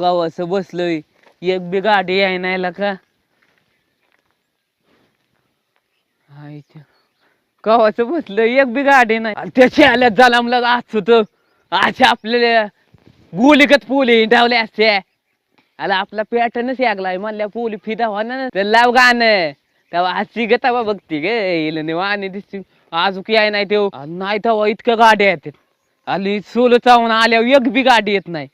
कवाच बसलोय. एक बी गाडी आहे नाही का कवाच बसलोय एक बी गाडी नाही. त्याच्या आल्या जलामला आज होत. अशा आपल्याला गुलिकत पोली डावले असते. आला आपला पॅटर्नच यागलाय. म्हणल्या पोली फिदा होणार तर लाव गाणं. तेव्हा आजची ग तेव्हा बघती गे. वाणी दिसती. आजूक याय नाही तेव नाही तेव्हा इतक्या गाड्या येतात. आली सोलो चावून आल्यावर एक बी गाडी येत नाही.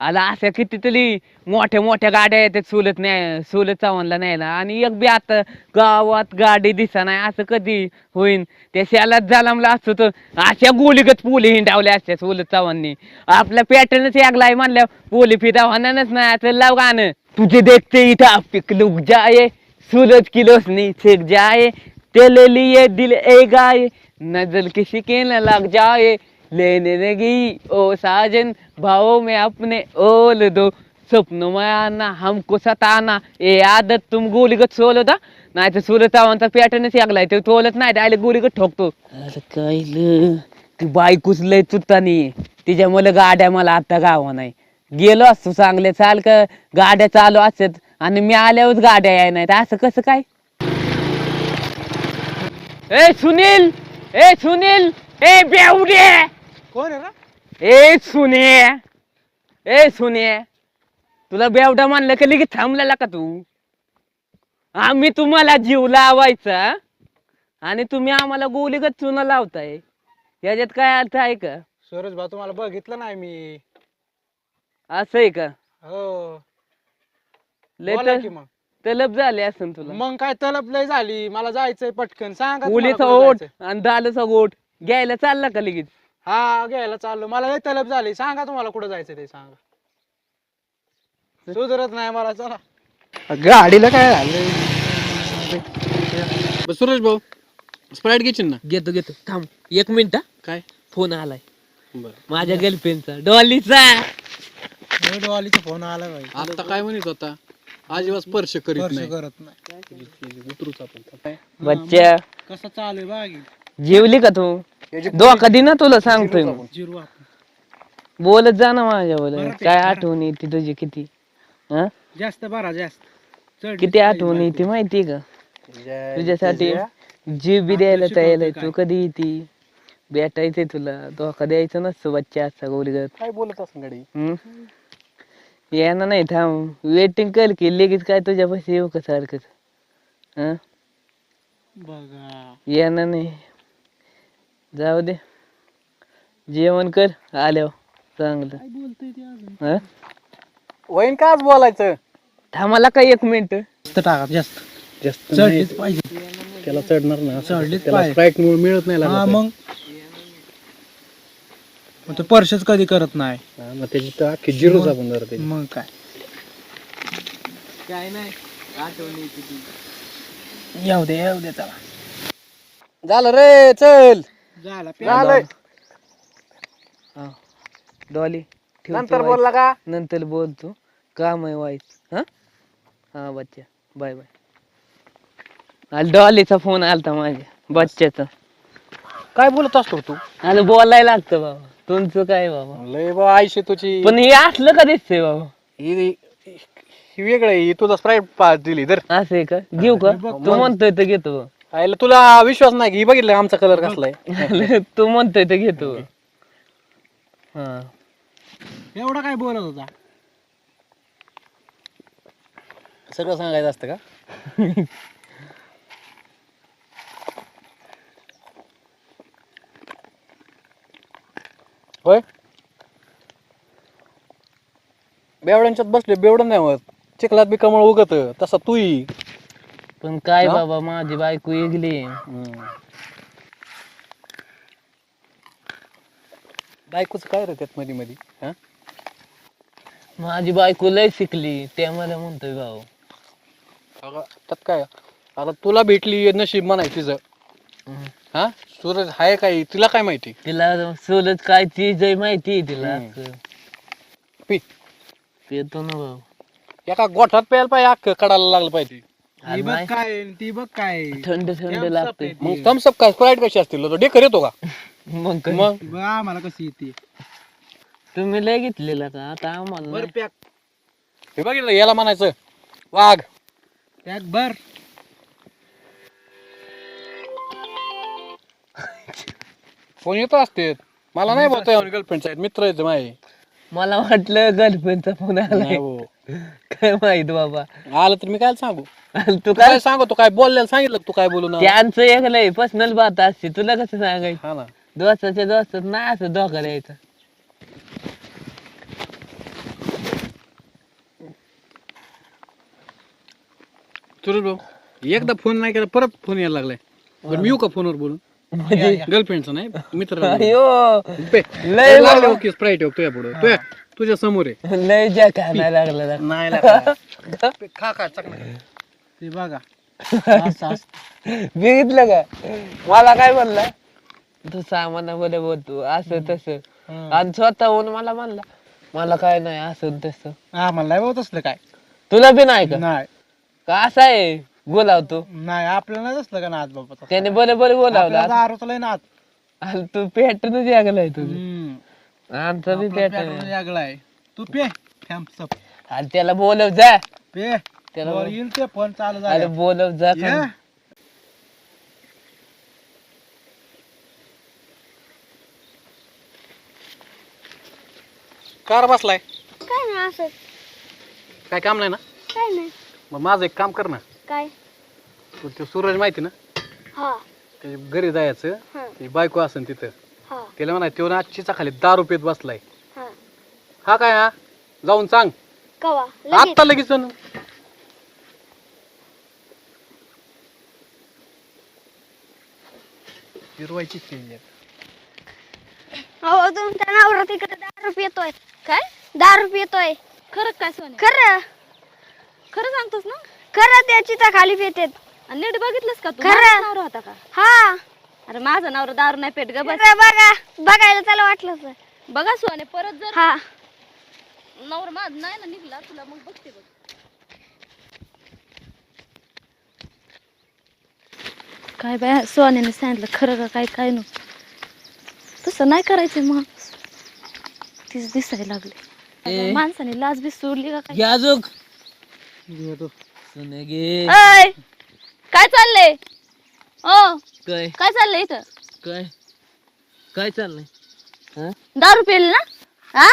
आला अशा कितीतरी मोठ्या मोठ्या गाड्या येतात सोलत नाही सोलत नाही न्यायला. आणि एक बी आता गावात गाडी दिसा नाही असं कधी होईन? त्या शालात झाला असतो तर अशा गोलीगत पोली हिंडावल्या असत्या सोलत चव्हाणनी. आपल्या पॅटर्नच यागलाय म्हणल्या पोली फिदा होणारच नाही तर लाव गाणं. तुझे देखते इथं पिक लुक जाए सूरज की रोशनी छिप जाए तेरे लिए दिल ए गाए नजर किसी के न लग जाए लेने लगी ओ साजन भाव में अपने ओल दो। स्वप्न में आना हमको सताना ए आदत तुम गोलीगत सोल होता नाही तर चव्हाणचा पॅटर्नच यागलाय ते तोलत नाही डायरेक्ट गोलीगत ठोकतो अरे काय ल ती बायकोच लय चुत्तानी तिच्यामुळे गाड्या मला आता गावा नाही। गेलो असतो चांगले चाल का गाड्या चालू असत आणि मी आल्यावर गाड्या याय नाहीत असं कसं काय? ए सुनील ए सुनील ए बेवडे! कोण आहे रा? ए सुने. ए सुने. तुला बेवडा म्हणलं का लगेच थांबलेला का तू? आम्ही तुम्हाला जीव लावायचा आणि तुम्ही आम्हाला गोलीगत चुना लावताय. याच्यात काय अर्थ आहे का? सूरज भाऊ तुम्हाला बघितलं नाही मी. असं आहे का? हो. लय बोला मग. तलब झाले असेल तुला. मग काय तलप लय झाली? मला जायचंय पटकन. सांगा तुम्हाला मुलीचा कुठं जायचंय. आणि दालचा गोट. घ्यायला चालला का लगेच? हा घ्यायला चाललो. मला लय तलप झाली. सांगा तुम्हाला कुठं जायचं ते सांगा. सुधरत नाही मला चला. गाडीला काय झालं? सुरेश भाऊ स्प्राईट घेशील ना? घेतो घेतो. थांब. एक मिनिट हा. काय? फोन आलाय. बरं. माझ्या गर्लफ्रेंडचा डॉलीचा. डॉलीचा फोन आला भाई आता काय म्हणत होता? आजीवा स्पर्श करीत स्पर्श नाही. करत नाही. उतरूच आपण. काय बच्चा. कसं चालू आहे बागी? जेवली का तू? धोका दे ना तुला सांगतोय मी. जिरू आपण. बोलत जा ना माझ्या बोल बरं ते काय. आठवण येते तुझी किती? हा? जास्त बरा जास्त. चढ. किती आठवण येते माहिती का? तुझ्यासाठी जीव बी द्यायला तयार आहे. तू कधी येते? भेटायचंय तुला. धोका द्यायचा नसतो बच्चा असा गोलीगत. काय बोलत असं गाडी? हम्म? येणार नाही थांब. वेटिंग कर की लगेच काय तुझ्यापाशी येऊ का सारखंच हा? बघा. येणार नाही. जाऊ दे जेवण कर आल्यावर. चांगलं. हा? वहीन काच बोलायचं? थांबाला का एक मिनिट जास्त टाका जास्त. जास्त चढलीच पाहिजे. त्याला चढणार नाही. असं. चढलीच त्याला पाहिजे. स्प्राईट मिळत नाही हा लागत. मग. मग तो पर्शच कधी करत नाही. हा, मग त्याची तर अख्खी आपण जरा त्याची. मग काय? काय नाही आठवण येऊ दे येऊ दे चला. झालं रे चल. झाला झालंय. हा. डॉली ठेवते नंतर वाईस. बोलला का? नंतर बोलतो काम आहे वाईस. हा? हा बच्चा. Bye bye. डॉलीचा फोन आलता माझ्या. बच्च्याचा. काय बोलत असतो तू? आणि बोलायला लागतं बाबा. तुमचं काय बाबा? लय बा आयशी तुझी. पण हे असलं का दिसतंय बाबा? ही ही वेगळं आहे. ही तुला स्प्राईट पाच दिली तर असं आहे का? घेऊ का? तू म्हणतोय तर घेतो. बा. आयला तुला विश्वास नाही की ही बघितलं आमचा कलर कसलाय? तू म्हणतोय तर घेतो. हा. एवढा काय बोलत होता? सगळं सांगायचं असतं का? होय? बेवड्यांच्यात बसले बेवडं नाही होत. चिखलात बी कमळ उगत तसा तूही. पण काय? बाबा माझी बायको वेगळी बायकोच काय रे त्यात मध्ये मध्ये हा? माझी बायको लय शिकली ते मला म्हणतोय भाऊ. अगं, त्यात काय? आता तुला भेटली नशीब म्हणाय तिचं. हा? सूरज हाय काय तिला काय माहिती? तिला सोलत काय चीज आहे माहिती आहे तिला हम्म. असं. पी. पितो ना भाऊ. एका गोठ्यात प्यायला पाहिजे अख्खं कडायला लागलं पाहिजे. ती बघ काय ती बघ काय. थंड थंड Thumbs up लागते आहे. मग थम्सअप काय स्प्राईट कशी असतील? तो डेकर येतो का? मग काय? मग? बघ आम्हाला कशी येते. तुम्ही लय घेतलेला का आता आम्हाला बर नाही. पॅक. हे बघितलं याला म्हणायचं वाघ. पॅक भर. फोन येत असते मला नाही बोलतोय गर्लफ्रेंड आहेत मित्र आहेत माझे मला वाटलं गर्लफ्रेंडचा फोन आलाय. नाही हो. काय माहीत बाबा. आलं तर मी काय सांगू? तू काय? काय सांगू? तू काय बोललेलं सांगितलं का तू काय बोलू ना? त्यांचं एक लय पर्सनल बात असते. तुला कसं सांगायचं? हा ना. दोस्ताच्या दोस्तात नाही असं धोका द्यायचा सुरेश भाऊ एकदा फोन नाही केला परत फोन यायला लागलाय. बरं मी येऊ का फोनवर बोलून? गर्लफ्रेंडचा नाही मित्र अयो. लय. ओके स्प्राईट तुझ्या पुढे तुझ्या तुझ्या समोर आहे. लय ज्या खायला लागला ना. नाही लागला. पे, खा खा चकना. ते बघा. असं असतं. बघितलं का? मला काय म्हणला? तू सामानामध्ये बोलतो असं तसं. हं. आणि स्वतःहून मला म्हणला मला काय नाही असं तसं. आम्हाला नाही होत असलं काय. तुला बी नाही का? नाही. का असं आहे? बोलावतो. नाही आपल्याला नाही असलं का नाद बाबा त्याने बरोबर बोलावला. दारूचा लय नाद आणि तू पेटूनच यागलाय तुझं. हम्म. आमचा बी वेगळा आहे. तू पे थॅम्प्स अप आणि त्याला बोलव जा. पे. त्याला वर येईल ते फोन चालू अरे झाला बोलव जा ये. खाली. कार बसलाय. काय नाही असं. काय काम नाही ना? काय नाही. मग माझं एक काम कर ना. काय? तू ते सूरज माहिती ना? हा. त्याच्या घरी जायचं. हा. ती बायको असन तिथं. हा. त्याला म्हणा तो ना चिचा खाली दारू पेत बसलाय. हा. हा काय हा? जाऊन सांग. कवा? लगेच. आत्ता लगेच जाऊन. फिरवायची चेंज हो तुमच्या नवरा तिकडे दारू पितोय काय? दारू पितोय खरं काय सोने? खरं. खरं सांगतोस ना? खरं त्याची तर खाली पितेत. आणि नीट बघितलंस का तू? खरं. होता का? हा. अरे माझा नवरा दारू नाही पेट ग बस. बघा बघायला त्याला वाटलं तर. बघा सोने परत जर हा. नवरा माझ नाही ना निघला तुला मग बघते बघ. काय बाय सोन्याने सांगितलं खरं का काय काय नो. तसं नाही करायचं मग. तीच दिसायला लागले. माणसाने लाज बी सोडली का काय? सुने अय! काय चाललंय? ओ! काय? काय चाललंय इथं? काय? काय चाललंय? हा? दारू पेल ना? हा?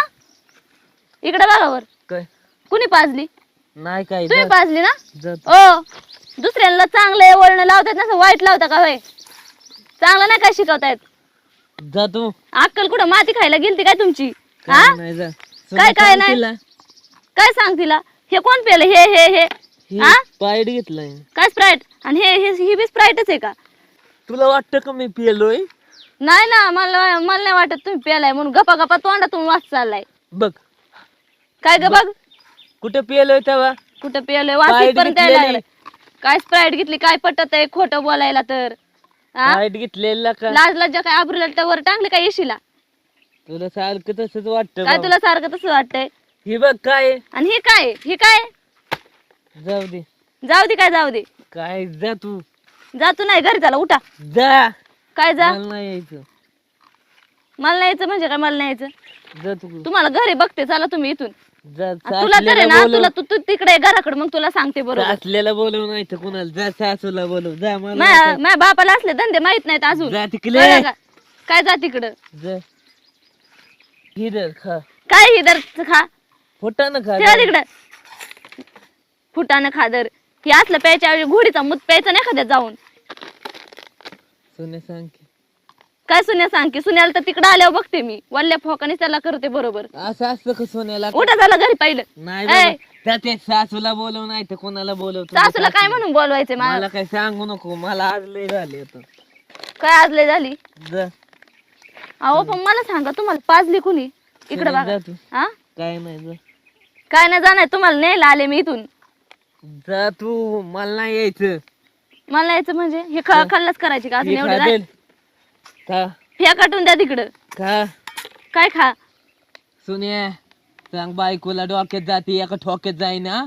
इकडे बघा वर काय? कुणी पाजली? नाही काय तुम्ही जा- पाजली ना? जा. ओ दुसऱ्यांना चांगले वळण लावतात ना असं वाईट लावता का होय? चांगलं नाही काय शिकवतायत? जा तू अक्कल कुठं माती खायला गेलती काय तुमची? हा? काय नाही जा काय काय नाही? तिला. काय सांग तिला? हे कोण पेलं हे हे हे? हा? पायड घेतलाय. काय स्प्राईट आणि हे हे ही बी स्प्राईटच आहे का? तुला वाटतं का मी पिलोय नाही ना मला मला नाही वाटत तुम्ही पेलाय म्हणून गपा गपा तोंडातून वाच चाललाय. बघ. काय ग बघ. कुठे पिलोय तेव्हा? कुठं Sprite इथपर्यंत यायला घेतलेली. लागलाय. काय स्प्राईट घेतली? काय पटत आहे खोटं बोलायला तर? हा पायड घेतलेला का? लाज लज्जा काय? आबरूला वर टांगले काय येशीला? तुला सारखं तसंच वाटतं काय बाबा. तुला सारखं तसं वाटतंय? हे बघ काय? आहे? आणि हे काय? हे काय? जाऊ दे. जाऊ दे काय जाऊ दे? काय? जा तू. जा तू नाही घरी चला उठा. जा. काय जा? मला नाही यायचं. मला नाही यायचं म्हणजे काय मला नाही यायचं? जा तू तुम्हाला घरी बघते चला तुम्ही इथून. जा आणि तुला तर आहे ना तुला तू तू तिकडे घराकडे मग तुला सांगते बरोबर. सासल्याला बोलव नाही तर कुणाला. जा सासूला बोलव. जा मला माझ्या बापाला असले धंदे माहीत नाहीत अजून. जा तिकडे. बरं का? काय जा तिकडं? जा. हिरर खा. काय खा. फोटानं खा तिला तिकडं. फुटानं खादर हे असलं प्यायच्या ऐवजी घोडीचा मूत प्यायचा नाही एखाद्यात जाऊन. सोने सांग की. काय सुन्या सांग की? सुन्याला तर तिकडे आल्यावर बघते मी. वल्ल्या फोकाने त्याला करते बरोबर. असं असतं का सोन्याला? उठा झालं घरी पाहिलं. नाही ऐ. बाबा. त्या ते सासूला बोलव नाही तर कोणाला बोलव? तुझ्या सासूला काय. म्हणून बोलवायचे मला मला काय सांगू नको. मला आज लय झाले होतं काय आज लय झाली? जा. अहो पण मला सांगा तुम्हाला पाजली कुणी? इकडे बघा. जा तू. हा? काय नाही जा. काय नाही जाणार तुम्हाला न्यायला आले मी इथून. जा तू मला नाही यायचं. मला यायचं म्हणजे? हे ख- खाल्लंच करायची का? असं एवढं खादेल. खा. फे काटून द्या तिकडं. खा. काय खा? सुने सांग बायकोला डोक्यात जाते एका ठोक्यात जाईना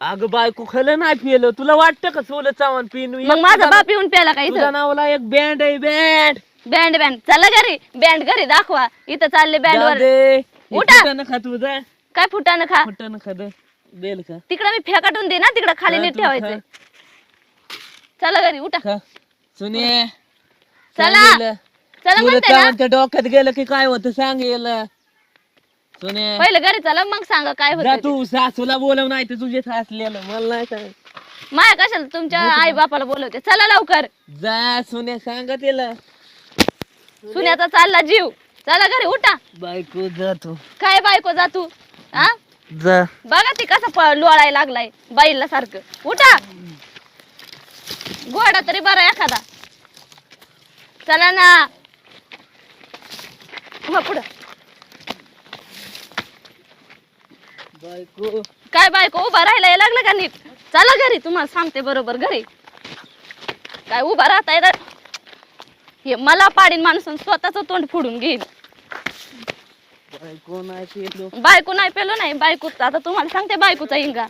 अगं बायको खलं नाही पिलो. तुला वाटतं का सोलं चावण पिनू? मग माझा बाप येऊन प्याला का तुझ्या इथं? नावाला एक बँड आहे बँड. Band band. चला घरी. बँड घरी दाखवा. इथं चालले बँड वर उठा. ना खा तू जा काय फुटानं खा? फुटानं खा दे. बेल का? तिकडे मी फेकाटून दे ना तिकडे खाली हा, नीट तू ठेवायचंय. चला घरी उठा. खा. सुने चला. चला तुला म्हणते ना. त्या डोक्यात गेलं की काय होतं सांगेल सुने. पहिलं घरी चला मग सांगा काय जा होत तू सासूला बोलव नाही तर तुझे सासलेलं. मला नाही सांग. माया कशाला तुमच्या आई बापाला बोलवते? चला लवकर. जा सुने सांगा तिला. सुन्याचा चालला जीव. चला घरी उठा. बायको जा तू. काय बायको जा तू? हा? जा. बघा ती कसं प- लोळायला लागलाय बाईला सारखं. उठा. घोडा तरी बरा एखादा. चला ना. हो पुढं. बायको. काय बायको उभा राहायला यायला लागलं का नीट? चला घरी तुम्हाला सांगते बरोबर घरी. काय उभा राहता येत हे मला पाडीन माणूस स्वतःच तोंड फोडून घेईन. बायको नाही बायको नाही पेलो नाही बायको आता तुम्हाला सांगते बायकोचा इंगा